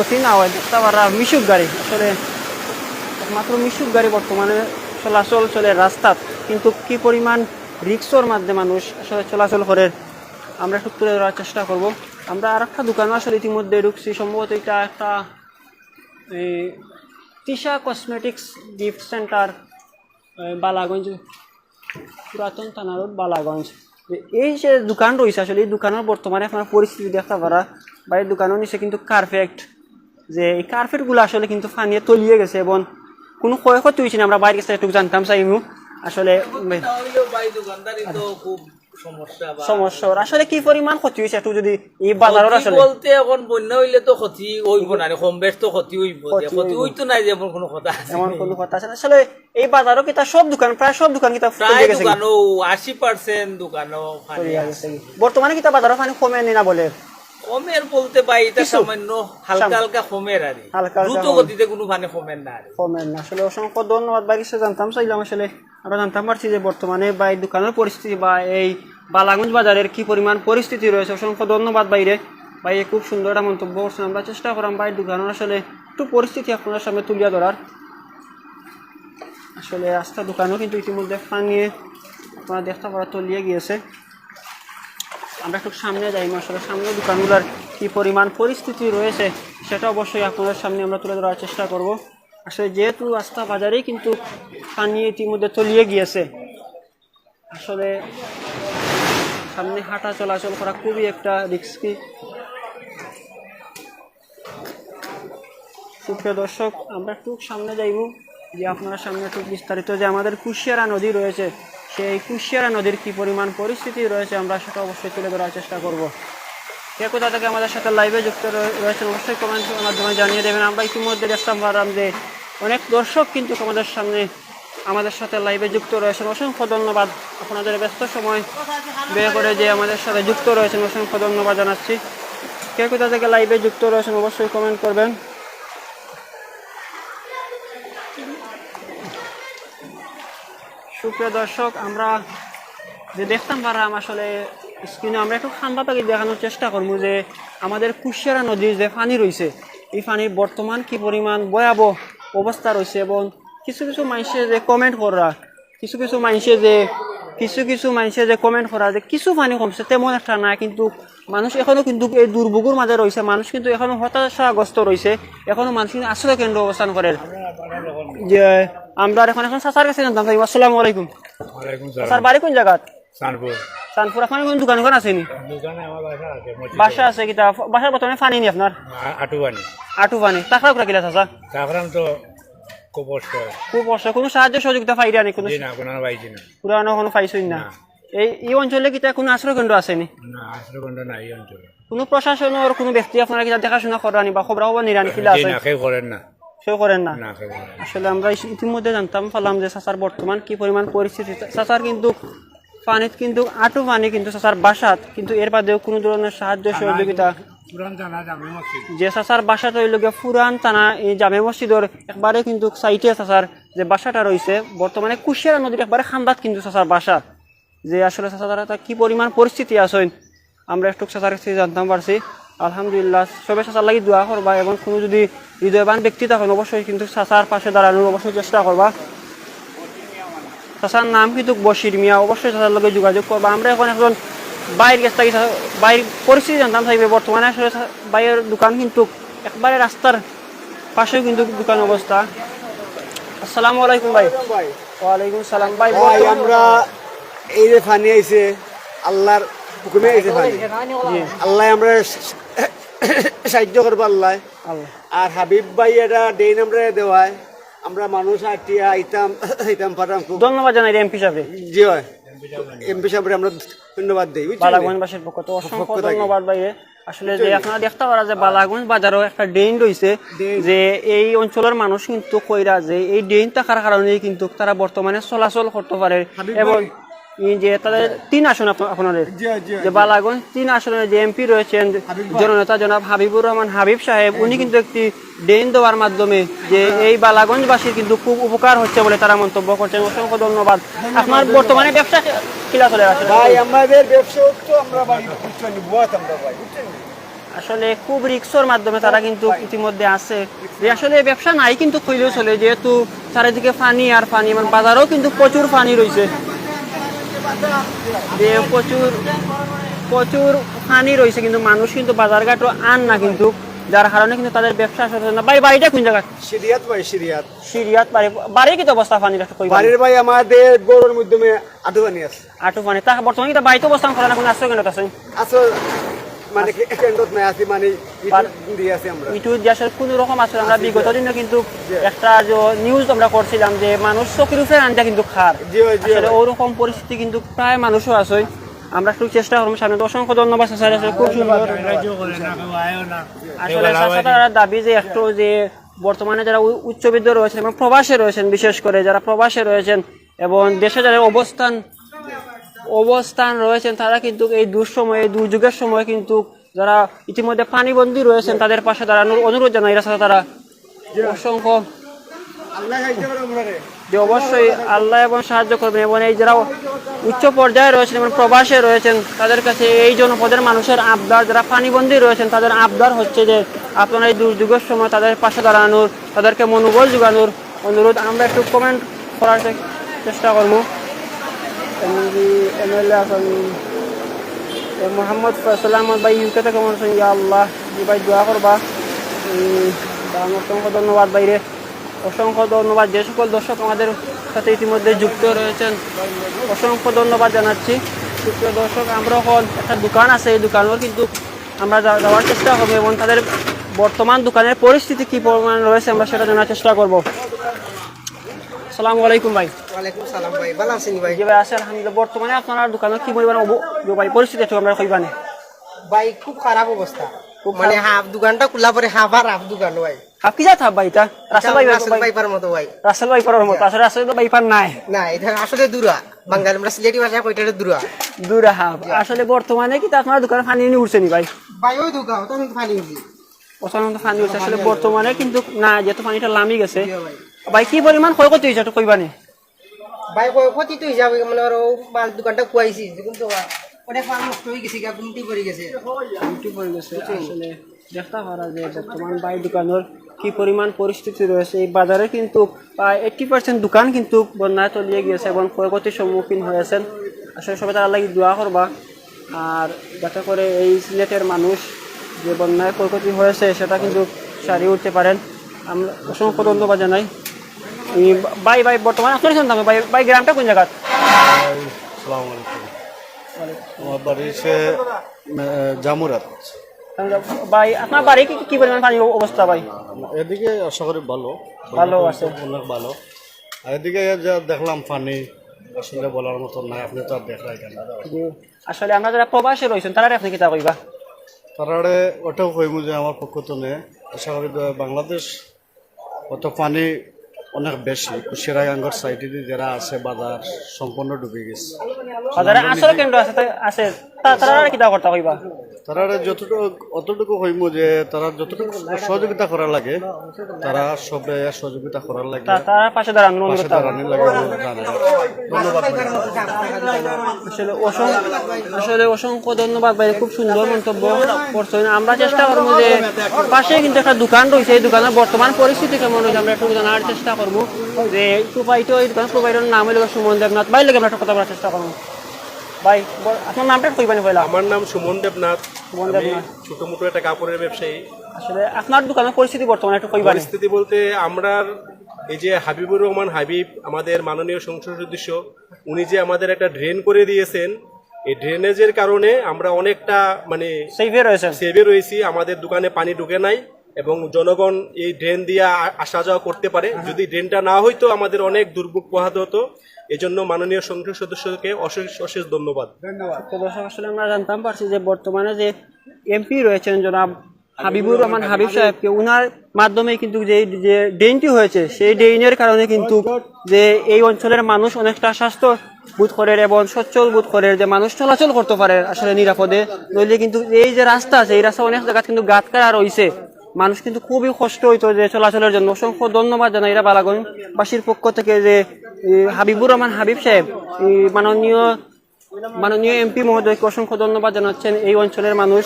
ক্ষতি না হয় দেখতে পারা মিশুক গাড়ি। আসলে একমাত্র মিশুক গাড়ি বর্তমানে চলাচল চলে রাস্তাত। কিন্তু কি পরিমাণ রিক্সর মাধ্যমে মানুষ আসলে চলাচল করে, আমরা একটু তুলে ধরার চেষ্টা করব। আমরা আর একটা দোকানও আসলে ইতিমধ্যে ঢুকছি। সম্ভবত এটা একটা Tisha cosmetics gift centre Balaganj, পুরাতন থানা রোড, বালাগঞ্জ। এই যে দোকান রয়েছে, আসলে এই দোকানের বর্তমানে আপনার পরিস্থিতি দেখতে পারা, বা এই দোকানের নিচে কিন্তু কার্পেট যে এই কার্পেটগুলো আসলে কিন্তু ফানিয়ে তলিয়ে গেছে এবং কোনো ক্ষয়ক্ষতি হয়েছে না। আমরা বাইরে গেছে একটু জানতাম চাইমু আসলে খুব সমস্যা কি পরিমাণ ক্ষতি হয়েছে একটু যদি এই বাজারের ক্ষতি আসলে? বলতে এখন বন্যা হইলে তো ক্ষতি হইব না কম বেশ তো ক্ষতি হইব। ক্ষতি যে ক্ষতি হইব। হইতো নাই যে এমন কোনো কথা এমন কোনো কথা আছে আসলে এই বাজারও কিতা সব দোকান প্রায় সব দোকান কিতা প্রায় তলিয়ে গেছে দোকানও আশি পার্সেন্ট দোকানও ফানি তলিয়ে গেছে বর্তমানে কিতা বাজারও পানি কমে নি না বলে? কমের বলতে পাই এটা সামান্য হালকা হালকা আর। হালকা দ্রুত গতিতে কোনো পানি কমের না আর। না। আসলে অসংখ্য ধন্যবাদ ভাই কিছু জানতাম চাইলাম আসলে। আমরা জানতাম পারছি যে বর্তমানে ভাই দোকানের পরিস্থিতি বা এই বালাগঞ্জ বাজারের কি পরিমাণ পরিস্থিতি রয়েছে। অসংখ্য ধন্যবাদ বাইরে ভাই খুব সুন্দর একটা মন্তব্য করছেন। আমরা চেষ্টা করাম ভাই দোকানের আসলে একটু পরিস্থিতি আপনার সামনে তুলিয়া ধরার। আসলে রাস্তা দোকানও কিন্তু ইতিমধ্যে পানিয়ে আপনারা দেখতে পারা তলিয়ে গিয়েছে। আমরা একটু সামনে যাই আসলে সামনে দোকানগুলোর কি পরিমাণ পরিস্থিতি রয়েছে সেটা অবশ্যই আপনাদের সামনে আমরা তুলে ধরার চেষ্টা করব। আসলে যেহেতু রাস্তা বাজারেই কিন্তু পানি ইতিমধ্যে তলিয়ে গিয়েছে, আসলে সামনে হাঁটা চলাচল করা খুবই একটা রিস্কি সুপ্রিয় দর্শক, আমরা একটু সামনে যাইব, যে আপনারা সামনে একটু বিস্তারিত যে আমাদের কুশিয়ারা নদী রয়েছে সেই কুশিয়ারা নদীর কি পরিমাণ পরিস্থিতি রয়েছে, আমরা সেটা অবশ্যই তুলে ধরার চেষ্টা করব। কে কোথা থেকে আমাদের সাথে লাইভে যুক্ত রয়ে- রয়েছেন অবশ্যই কমেন্টের মাধ্যমে জানিয়ে দেবেন। আমরা ইতিমধ্যে দেখতাম পারলাম যে অনেক দর্শক কিন্তু আমাদের সামনে আমাদের সাথে লাইভে যুক্ত রয়েছেন। অসংখ্য ধন্যবাদ। আপনাদের ব্যস্ত সময় ব্যয় করে যে আমাদের সাথে যুক্ত রয়েছেন। অসংখ্য ধন্যবাদ জানাচ্ছি। কে কোথা থেকে লাইভে যুক্ত রয়েছেন অবশ্যই কমেন্ট করবেন। সুপ্রিয় দর্শক, আমরা যে দেখতাম পারলাম আসলে স্ক্রিনে আমরা একটু খাম্বা পাখি দেখানোর চেষ্টা করব যে আমাদের কুশিয়ারা নদীর যে পানি রয়েছে, এই পানির বর্তমান কি পরিমাণ ভয়াবহ অবস্থা রয়েছে এবং কিছু কিছু মানুষের যে কমেন্ট করা, কিছু কিছু মানুষের যে, কিছু কিছু মানুষের যে কমেন্ট করা যে কিছু পানি কমছে তেমন একটা না, কিন্তু মানুষ এখনও কিন্তু এই দুর্ভোগের মাঝে রয়েছে। মানুষ কিন্তু এখনও হতাশাগ্রস্ত রয়েছে। এখনও মানুষ কিন্তু আশ্রয় কেন্দ্র অবস্থান করে। যে আমরা এখন এখন সাসার কাছে জানতাম আসসালামু আলাইকুম। স্যার বাড়ি কোন জায়গাত? সানপুর। আপনার কোন দোকান কোন আছে নি? বাসা আছে কিতা বাসার বর্তমানে ফানি নি আপনার? আটু ফানি টাকা করে কিলা তারপরে তো খুব কষ্ট। খুব কষ্ট। কোনো সাহায্য সহযোগিতা পাইরা নি? কোনো জি না কোনো পাইছি না। পুরানো কোনো পাইছই না। এই এই অঞ্চলে কিতা কোনো আশ্রয় কেন্দ্র আছে নি? নাই এই অঞ্চলে। কোনো প্রশাসনের কোনো ব্যক্তি আপনারা কিতা দেখাশোনা করানি বা খবর হবার নিরানি কিলা আছে? না কেউ করেন না। সেও করেন না। আসলে আমরা ইতিমধ্যে জানতাম পারলাম যে চাচার বর্তমান কি পরিমাণ পরিস্থিতি। চাচার কিন্তু পানিত কিন্তু আটু পানি কিন্তু চাচার বাসাত কিন্তু এর বাদেও কোনো ধরনের সাহায্য সহযোগিতা পুরান যে চাচার বাসাটা হইল গিয়া ফুরান টানা এই জামে মসজিদর একবারে কিন্তু সাইটে চাচার যে বাসাটা রয়েছে বর্তমানে কুশিয়ারা নদীর একবারে খান্দাত কিন্তু চাচার বাসা। যে আসলে চাচার কি পরিমাণ পরিস্থিতি আছে আমরা একটু চাচার কাছে জানতাম পারছি। আলহামদুলিল্লাহ সবে চাচার লাগি দোয়া করবা এবং কোনো যদি হৃদয়বান ব্যক্তি থাকেন অবশ্যই কিন্তু চাচার পাশে দাঁড়ানোর অবশ্যই চেষ্টা করবা। চাচার নাম কিন্তু বশির মিয়া অবশ্যই চাচার লগে যোগাযোগ করবা। আমরা এখন এখন বাইরের কাছ থেকে বাইরের পরিস্থিতি জানতাম থাকবে। বর্তমানে আসলে বাইরের দোকান কিন্তু একবারে রাস্তার পাশেও কিন্তু দোকান অবস্থা। আসসালামু আলাইকুম ভাই। ওয়ালাইকুম সালাম। ভাই ভাই আমরা এই যে ফানি আইছে আল্লাহর হুকুমে আইছে ফানি আল্লাহ আমরা সাহায্য করব আল্লাহ। আর হাবিব ভাই এটা ডেইন আমরা দেওয়ায়। আমরা মানুষ আটিয়া আইতাম আইতাম পারতাম খুব। ধন্যবাদ জানাই এমপি সাহেব জি হয়। এমপি সাহেবরে আমরা ধন্যবাদ দিই বালাগঞ্জবাসীর পক্ষ তো অসংখ্য ধন্যবাদ ভাই। আসলে যে আপনারা দেখতে পারা যে বালাগঞ্জ বাজারও একটা ড্রেন রয়েছে যে এই অঞ্চলের মানুষ কিন্তু কইরা যে এই ড্রেন থাকার কারণে কিন্তু তারা বর্তমানে চলাচল করতে পারে এবং যে তাদের তিন আসন আপনাদের। জি জি যে বালাগঞ্জ তিন আসনের যে এমপি রয়েছেন জননেতা জনাব হাবিবুর রহমান হাবিব সাহেব উনি কিন্তু একটি ড্রেন দেওয়ার মাধ্যমে যে এই বালাগঞ্জবাসীর কিন্তু খুব উপকার হচ্ছে বলে তারা মন্তব্য করছেন। অসংখ্য ধন্যবাদ। আপনার বর্তমানে ব্যবসা কিলা চলে আসে ভাই আমাদের ব্যবসা তো আমরা ভাই বুঝছেন বুয়াত আমরা ভাই বুঝছেন? আসলে খুব রিক্সর মাধ্যমে তারা কিন্তু ইতিমধ্যে আছে। যে আসলে ব্যবসা নাই কিন্তু খুইলেও চলে যেহেতু চারিদিকে পানি আর পানি মানে বাজারেও কিন্তু প্রচুর পানি রয়েছে। যে প্রচুর প্রচুর পানি রয়েছে কিন্তু মানুষ কিন্তু বাজারঘাটও আন না কিন্তু যার কারণে কিন্তু তাদের ব্যবসা আসলে না। ভাই বাড়িটা কোন জায়গা সিরিয়াত ভাই সিরিয়াত। সিরিয়াত বাড়ি। বাড়ি কি অবস্থা পানির একটু কইবা বাড়ির ভাই? আমাদের গরুর মাধ্যমে আটু পানি আছে। আটু পানি তা বর্তমানে কিন্তু বাড়িতে অবস্থান করা না কোন আশ্রয় কেন আছে? আসল মানে কেন্দ্রত নাই আছি মানে দিয়ে আছি আমরা। ইটু দেশের কোনো রকম আসলে আমরা বিগত দিনে কিন্তু একটা যে নিউজ আমরা করছিলাম যে মানুষ চকির উপরে আনটা কিন্তু খার। জি ভাই, জি আসলে ওরকম পরিস্থিতি কিন্তু প্রায় মানুষও আছে। আমরা একটু চেষ্টা করব সামনে অসংখ্য ধন্যবাদ স্যার আসলে খুব সুন্দর। দাবি যে একটু যে বর্তমানে যারা উচ্চবিদ্য রয়েছেন এবং প্রবাসে রয়েছেন বিশেষ করে যারা প্রবাসে রয়েছেন এবং দেশে যারা অবস্থান অবস্থান রয়েছেন, তারা কিন্তু এই দুঃসময়ে, দুর্যোগের সময় কিন্তু যারা ইতিমধ্যে পানিবন্দী রয়েছেন, তাদের পাশে দাঁড়ানোর অনুরোধ জানাই। রাস্তা তারা অসংখ্য যে অবশ্যই আল্লাহ এবং সাহায্য করবেন এবং এই যারা উচ্চ পর্যায়ে রয়েছেন এবং প্রবাসে রয়েছেন, তাদের কাছে এই জনপদের মানুষের আবদার, যারা পানিবন্দী রয়েছেন, তাদের আবদার হচ্ছে যে আপনারা এই দুর্যোগের সময় তাদের পাশে দাঁড়ানোর, তাদেরকে মনোবল যোগানোর অনুরোধ। আমরা একটু কমেন্ট করার চেষ্টা করব। এমএলএ আছেন মোহাম্মদ ফয়সল আহমদ ইউকে থেকে মনে হচ্ছেন আল্লাহ জি ভাই দোয়া করবা অসংখ্য ধন্যবাদ বাইরে অসংখ্য ধন্যবাদ যে সকল দর্শক আমাদের সাথে ইতিমধ্যে যুক্ত রয়েছেন অসংখ্য ধন্যবাদ জানাচ্ছি সুপ্রিয় দর্শক আমরা এখন একটা দোকান আছে এই দোকানেও কিন্তু আমরা যাওয়ার চেষ্টা করব এবং তাদের বর্তমান দোকানের পরিস্থিতি কী পরিমাণ রয়েছে আমরা সেটা জানার চেষ্টা করব আসসালামু আলাইকুম ভাই ওয়ালাইকুম সালাম ভাই ভালো আছেন ভাই? জি ভাই আছে আলহামদুলিল্লাহ। বর্তমানে আপনার দোকানের কি পরিমাণ অব- ভাই পরিস্থিতি একটু আমরা কইবানে ভাই খুব খারাপ অবস্থা। মানে হাফ দোকানটা খোলা পরে হাফ আর হাফ দোকান ভাই। হাফ কি যাত ভাই এটা? রাসেল ভাই রাসেল বাইপার মতো ভাই। রাসেল ভাই পড়ার মতো আসলে রাসেল ভাই পার নাই। না এটা আসলে দূরা। বাঙালি আমরা সিলেটি ভাষায় কইটা দূরা। দূরে হাফ। আসলে বর্তমানে কি আপনার দোকানে পানি নিয়ে উঠছে নি ভাই? ভাই ওই দোকান তো পানি উঠি অসাধারণ পানি উঠছে। আসলে বর্তমানে কিন্তু না যেহেতু পানিটা লামি গেছে। ভাই। ভাই কি পরিমাণ ক্ষয়ক্ষতি হয়েছে একটু কইবানি ভাই হিসাবে মানে আর মাল দোকানটা কুয়াইছি কিন্তু নষ্ট হয়ে গেছে, গা গুমটি পড়ে গেছে। উল্টি পড়ে গেছে, আসলে দেখতে বর্তমান বাই দোকানের কি পরিমাণ পরিস্থিতি রয়েছে এই বাজারে কিন্তু এইটটি পার্সেন্ট দোকান কিন্তু বন্যায় তলিয়ে গিয়েছে এবং ক্ষয়ক্ষতির সম্মুখীন হয়েছেন আসলে সবাই তার লাগি দোয়া করবা আর যাতে করে এই সিলেটের মানুষ যে বন্যায় ক্ষয়ক্ষতি হয়েছে, সেটা কিন্তু সারিয়ে উঠতে পারেন। আমরা অসংখ্য জানাই। এই বাই বাই বর্তমানে আপনার শুনতাম বাই বাই গ্রামটা কোন জায়গা আমার বাড়ি সে জামুরাত। ভাই আপনার বাড়ি কি কি পরিমাণ পানি অবস্থা ভাই? এদিকে আশা করি ভালো ভালো আছে। অনেক ভালো। আর এদিকে যা দেখলাম পানি আসলে বলার মতো নাই আপনি তো আর দেখলাই কেন আসলে আমরা যারা প্রবাসে রয়েছেন তারা আপনি কিতা কইবা? তারারে ওটাও কইমু যে আমার পক্ষ তো নে আশা করি বাংলাদেশ অত পানি অনেক বেশি। কুশিয়ারাঙ্গর সাইডে যারা আছে, বাজার সম্পূর্ণ ডুবে গেছে। বাজারে আসলে কেন্দ্র আছে আছে। তারা কিতা করতে কইবা? তারা যতটুকু অতটুকু হইমু যে তারা যতটুকু সহযোগিতা করার লাগে তারা সবে সহযোগিতা করার লাগে। তারা পাশে দাঁড়ানোর পাশে লাগে ধন্যবাদ আসলে অসংখ্য আসলে অসংখ্য ধন্যবাদ ভাই খুব সুন্দর মন্তব্য করছেন। আমরা চেষ্টা করব যে পাশে কিন্তু একটা দোকান রয়েছে এই দোকানের বর্তমান পরিস্থিতি কেমন রয়েছে আমরা একটু জানার চেষ্টা করব। যে প্রোভাইডার এই দোকান প্রোভাইডার নাম হলো সুমন দেবনাথ। ভাই লাগে আমরা একটা কথা বলার চেষ্টা করব। ভাই আপনার নামটা কইবানি পয়লা আমার নাম সুমন দেবনাথ। সুমন দেবনাথ। ছোট মোটো একটা কাপড়ের ব্যবসায়ী। আসলে আপনার দোকানের পরিস্থিতি বর্তমানে একটু কইবানি। পরিস্থিতি বলতে আমরা এই যে হাবিবুর রহমান হাবিব আমাদের মাননীয় সংসদ সদস্য উনি যে আমাদের একটা ড্রেন করে দিয়েছেন এই ড্রেনেজের কারণে আমরা অনেকটা মানে সেইভে রয়েছেন। সেভে রয়েছি আমাদের দোকানে পানি ঢুকে নাই। এবং জনগণ এই ড্রেন দিয়ে আসা যাওয়া করতে পারে। যদি ড্রেনটা না হইতো আমাদের অনেক দুর্ভোগ পোহাতে হতো। এজন্য মাননীয় সংসদ সদস্যকে অশেষ অশেষ ধন্যবাদ। তো দর্শক আসলে আমরা জানতাম পারছি যে বর্তমানে যে এমপি রয়েছেন জনাব হাবিবুর রহমান হাবিব সাহেবকে উনার মাধ্যমে কিন্তু যে যে ড্রেনটি হয়েছে সেই ড্রেনের কারণে কিন্তু যে এই অঞ্চলের মানুষ অনেকটা স্বাস্থ্য বোধ করে এবং সচ্ছল বোধ করে যে মানুষ চলাচল করতে পারে আসলে নিরাপদে। নইলে কিন্তু এই যে রাস্তা আছে এই রাস্তা অনেক জায়গা কিন্তু গাত কাটা রয়েছে। মানুষ কিন্তু খুবই কষ্ট হইতো যে চলাচলের জন্য। অসংখ্য ধন্যবাদ জানাই এরা বালাগঞ্জবাসীর পক্ষ থেকে যে হাবিবুর রহমান হাবিব সাহেব মাননীয় মাননীয় এমপি মহোদয়কে অসংখ্য ধন্যবাদ জানাচ্ছেন এই অঞ্চলের মানুষ।